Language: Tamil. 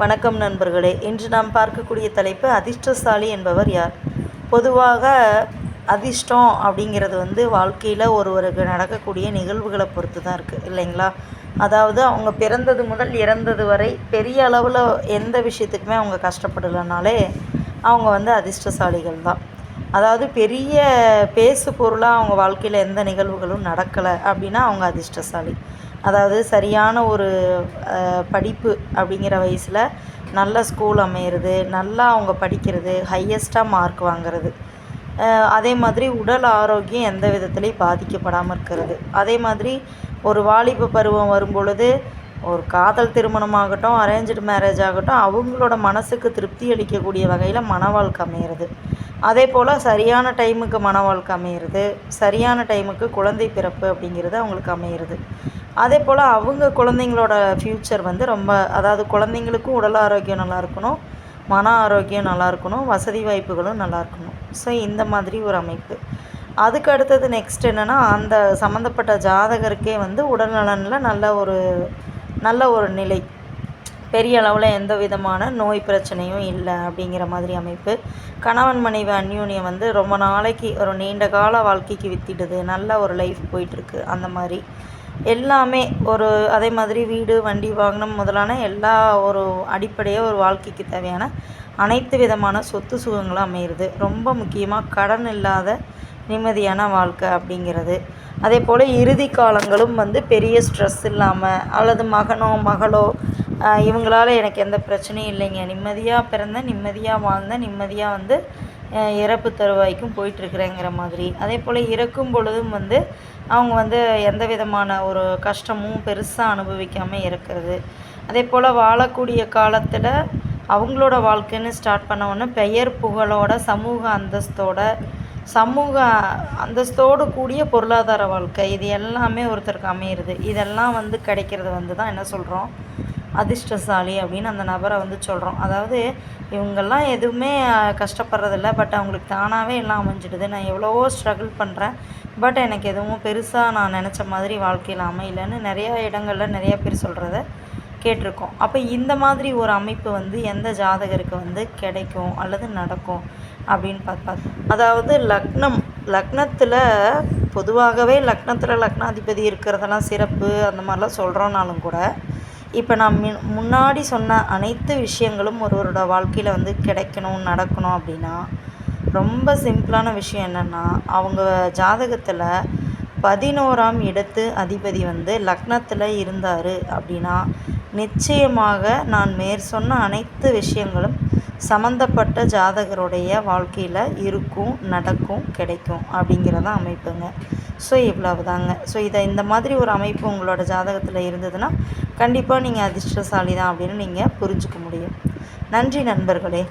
வணக்கம் நண்பர்களே. இன்று நாம் பார்க்கக்கூடிய தலைப்பு அதிர்ஷ்டசாலி என்பவர் யார்? பொதுவாக அதிர்ஷ்டம் அப்படிங்கிறது வந்து வாழ்க்கையில் ஒருவருக்கு நடக்கக்கூடிய நிகழ்வுகளை பொறுத்து தான் இருக்குது இல்லைங்களா? அதாவது அவங்க பிறந்தது முதல் இறந்தது வரை பெரிய அளவில் எந்த விஷயத்துக்குமே அவங்க கஷ்டப்படலைனாலே அவங்க வந்து அதிர்ஷ்டசாலிகள் தான். அதாவது பெரிய பேசு பொருளாக அவங்க வாழ்க்கையில் எந்த நிகழ்வுகளும் நடக்கலை அப்படின்னா அவங்க அதிர்ஷ்டசாலி. அதாவது சரியான ஒரு படிப்பு அப்படிங்கிற வயசில் நல்ல ஸ்கூல் அமையிறது நல்லா அவங்க படிக்கிறது ஹையஸ்ட்டாக மார்க் வாங்கிறது. அதே மாதிரி உடல் ஆரோக்கியம் எந்த விதத்துலேயும் பாதிக்கப்படாமல் இருக்கிறது. அதே மாதிரி ஒரு வாலிப பருவம் வரும் பொழுது ஒரு காதல் திருமணமாகட்டும் அரேஞ்சு மேரேஜ் ஆகட்டும் அவங்களோட மனசுக்கு திருப்தி அளிக்கக்கூடிய வகையில் மன வாழ்க்கை அமையிறது. அதே போல் சரியான டைமுக்கு மன வாழ்க்கை அமையிறது சரியான டைமுக்கு குழந்தை பிறப்பு அப்படிங்கிறது அவங்களுக்கு அமையிறது. அதே போல் அவங்க குழந்தைங்களோட ஃப்யூச்சர் வந்து ரொம்ப அதாவது குழந்தைங்களுக்கும் உடல் ஆரோக்கியம் நல்லா இருக்கணும் மன ஆரோக்கியம் நல்லா இருக்கணும் வசதி வாய்ப்புகளும் நல்லா இருக்கணும். ஸோ இந்த மாதிரி ஒரு அமைப்பு. அதுக்கு அடுத்தது நெக்ஸ்ட் என்னென்னா அந்த சம்மந்தப்பட்ட ஜாதகருக்கே வந்து உடல் நலனில் நல்ல ஒரு நல்ல ஒரு நிலை. பெரிய அளவில் எந்த விதமான நோய் பிரச்சனையும் இல்லை அப்படிங்கிற மாதிரி அமைப்பு. கணவன் மனைவி அந்யூனியம் வந்து ரொம்ப நாளைக்கு ஒரு நீண்ட கால வாழ்க்கைக்கு வித்திடுது. நல்ல ஒரு லைஃப் போயிட்டுருக்கு அந்த மாதிரி. எல்லாமே ஒரு அதே மாதிரி வீடு வண்டி வாகனம் முதலான எல்லா ஒரு அடிப்படையாக ஒரு வாழ்க்கைக்கு தேவையான அனைத்து விதமான சொத்து சுகங்களும் அமையிறது. ரொம்ப முக்கியமாக கடன் இல்லாத நிம்மதியான வாழ்க்கை அப்படிங்கிறது. அதே போல் இறுதி காலங்களும் வந்து பெரிய ஸ்ட்ரெஸ் இல்லாமல் அல்லது மகனோ மகளோ இவங்களால் எனக்கு எந்த பிரச்சனையும் இல்லைங்க. நிம்மதியாக பிறந்தேன் நிம்மதியாக வாழ்ந்தேன் நிம்மதியாக வந்து இறப்பு தருவாய்க்கும் போயிட்டுருக்குறேங்கிற மாதிரி. அதே போல் இறக்கும் பொழுதும் வந்து அவங்க வந்து எந்த விதமான ஒரு கஷ்டமும் பெருசாக அனுபவிக்காமல் இருக்கிறது அதே போல் வாழக்கூடிய காலத்தில் அவங்களோட வாழ்க்கைன்னு ஸ்டார்ட் பண்ண உடனே பெயர் புகழோட சமூக அந்தஸ்தோட சமூக அந்தஸ்தோடு கூடிய பொருளாதார வாழ்க்கை. இது எல்லாமே ஒருத்தருக்கு அமையிறது. இதெல்லாம் வந்து கிடைக்கிறது வந்து தான் என்ன சொல்கிறோம் அதிர்ஷ்டசாலி அப்படின்னு அந்த நபரை வந்து சொல்கிறோம் அதாவது இவங்கெல்லாம் எதுவுமே கஷ்டப்படுறதில்ல. பட் அவங்களுக்கு தானாகவே எல்லாம் அமைஞ்சிடுது. நான் எவ்வளவோ ஸ்ட்ரகிள் பண்ணுறேன் பட் எனக்கு எதுவும் பெருசாக நான் நினச்ச மாதிரி வாழ்க்கையில் அமையலன்னு நிறையா இடங்களில் நிறையா பேர் சொல்கிறத கேட்டிருக்கோம். அப்போ இந்த மாதிரி ஒரு அமைப்பு வந்து எந்த ஜாதகருக்கு வந்து கிடைக்கும்? அல்லது நடக்கும்? அப்படின்னு பார்த்தா அதாவது லக்னம் லக்னத்தில் பொதுவாகவே லக்னத்தில் லக்னாதிபதி இருக்கிறதெல்லாம் சிறப்பு அந்த மாதிரிலாம் சொல்கிறோன்னாலும் கூட இப்போ நான் மின் முன்னாடி சொன்ன அனைத்து விஷயங்களும் ஒருவரோட வாழ்க்கையில் வந்து கிடைக்கணும் நடக்கணும் அப்படின்னா ரொம்ப சிம்பிளான விஷயம் என்னென்னா அவங்க ஜாதகத்தில் பதினோராம் இடத்து அதிபதி வந்து லக்னத்தில் இருந்தார் அப்படின்னா நிச்சயமாக நான் மேற் சொன்ன அனைத்து விஷயங்களும் சம்மந்தப்பட்ட ஜாதகருடைய வாழ்க்கையில் இருக்கும் நடக்கும் கிடைக்கும் அப்படிங்கிறத அமைப்புங்க. ஸோ இவ்வளவு தாங்க ஸோ இதை இந்த மாதிரி ஒரு அமைப்பு உங்களோட ஜாதகத்தில் இருந்ததுன்னா கண்டிப்பாக நீங்கள் அதிர்ஷ்டசாலி தான் அப்படின்னு நீங்கள் புரிஞ்சுக்க முடியும். நன்றி நண்பர்களே.